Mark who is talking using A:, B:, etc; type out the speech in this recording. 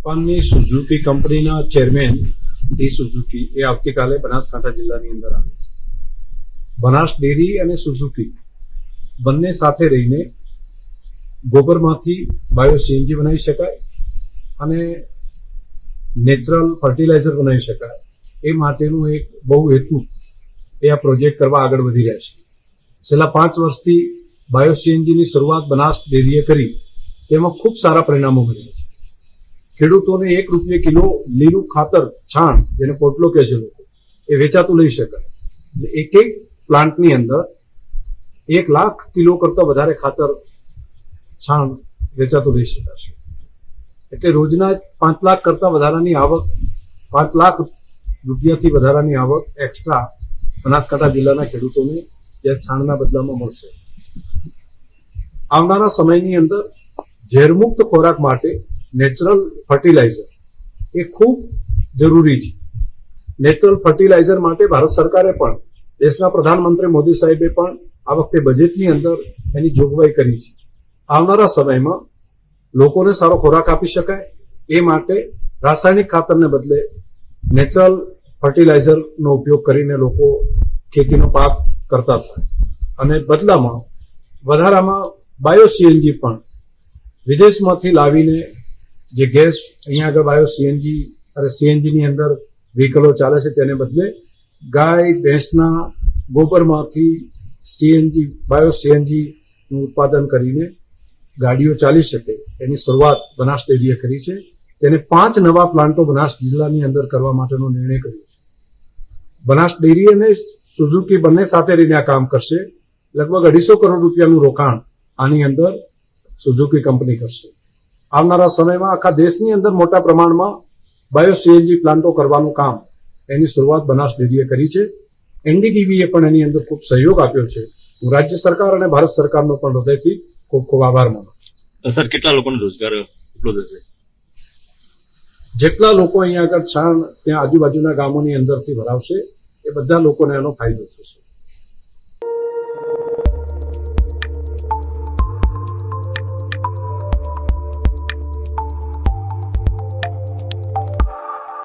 A: જાપાનની સુઝુકી કંપનીના chairman D Suzuki એ આવતીકાલે બનાસકાંઠા જિલ્લાની અંદર આવે છે. બનાસ ડેરી અને સુઝુકી બંને સાથે રહીને ગોબરમાંથી બાયો સીએનજી બનાવી શકાય અને નેચરલ ફર્ટિલાઇઝર બનાવી શકાય. એ માટેનું એક બહુ હેતુ એ આ પ્રોજેક્ટ કરવા આગળ વધી રહ્યા છે. છેલ્લા પાંચ વર્ષથી બાયો સીએનજીની શરૂઆત બનાસ ડેરીએ કરી. તેમાં ખૂબ સારા પરિણામો મળ્યા છે. ખેડૂતોને એક રૂપિયે કિલો લીલું ખાતર, છાણ જેને પોટલો કહે છે લોકો, એ વેચાતું લઈ શકાય. એક એક પ્લાન્ટની અંદર એક લાખ કિલો કરતા વધારે ખાતર, છાણ વેચાતું લઈ શકાશે. એટલે રોજના પાંચ લાખ કરતા વધારાની આવક, પાંચ લાખ રૂપિયાથી વધારાની આવક એક્સ્ટ્રા બનાસકાંઠા જિલ્લાના ખેડૂતોને જે છાણના બદલામાં મળશે. આવનારા સમયની અંદર ઝેરમુક્ત ખોરાક માટે નેચરલ ફર્ટિલાઇઝર. એ ખૂબ જરૂરી છે. નેચરલ ફર્ટિલાઇઝર માટે ભારત સરકારે પણ, દેશના પ્રધાનમંત્રી મોદી સાહેબે પણ આ વખતે બજેટની અંદર એની જોગવાઈ કરી છે. આવનારા સમયમાં લોકોને સારો ખોરાક આપી શકાય. એ માટે રાસાયણિક ખાતરને બદલે નેચરલ ફર્ટિલાઇઝરનો ઉપયોગ કરીને લોકો ખેતીનો પાક કરતા થાય. અને બદલામાં વધારામાં બાયો સીએનજી પણ વિદેશમાંથી લાવીને જે ગેસ અહીંયા આગળ બાયો સીએનજી અને સીએનજીની અંદર વ્હીકલો ચાલે છે તેને બદલે ગાય, ભેંસના ગોબરમાંથી સીએનજી બાયો સીએનજીનું ઉત્પાદન કરીને ગાડીઓ ચાલી શકે. એની શરૂઆત બનાસ ડેરીએ કરી છે. તેને પાંચ નવા પ્લાન્ટો બનાસ જિલ્લાની અંદર કરવા માટેનો નિર્ણય કર્યો છે. બનાસ ડેરી અને સુઝુકી બંને સાથે રહીને આ કામ કરશે. લગભગ અઢીસો કરોડ રૂપિયાનું રોકાણ આની અંદર સુઝુકી કંપની કરશે. આવનારા સમયમાં આખા દેશની અંદર મોટા પ્રમાણમાં બાયો સીએનજી પ્લાન્ટો કરવાનું કામ એની શરૂઆત બનાસ ડેરીએ કરી છે. એનડીટીવીએ પણ એની અંદર ખૂબ સહયોગ આપ્યો છે. હું રાજ્ય સરકાર અને ભારત સરકારનો પણ હૃદયથી ખૂબ ખૂબ આભાર માનું. છું
B: સર કેટલા લોકોને રોજગાર ઉપલબ્ધ થશે
A: જેટલા લોકો અહીંયા આગળ છાણ ત્યાં આજુબાજુના ગામોની અંદરથી ભરાવશે એ બધા લોકોને એનો ફાયદો થશે.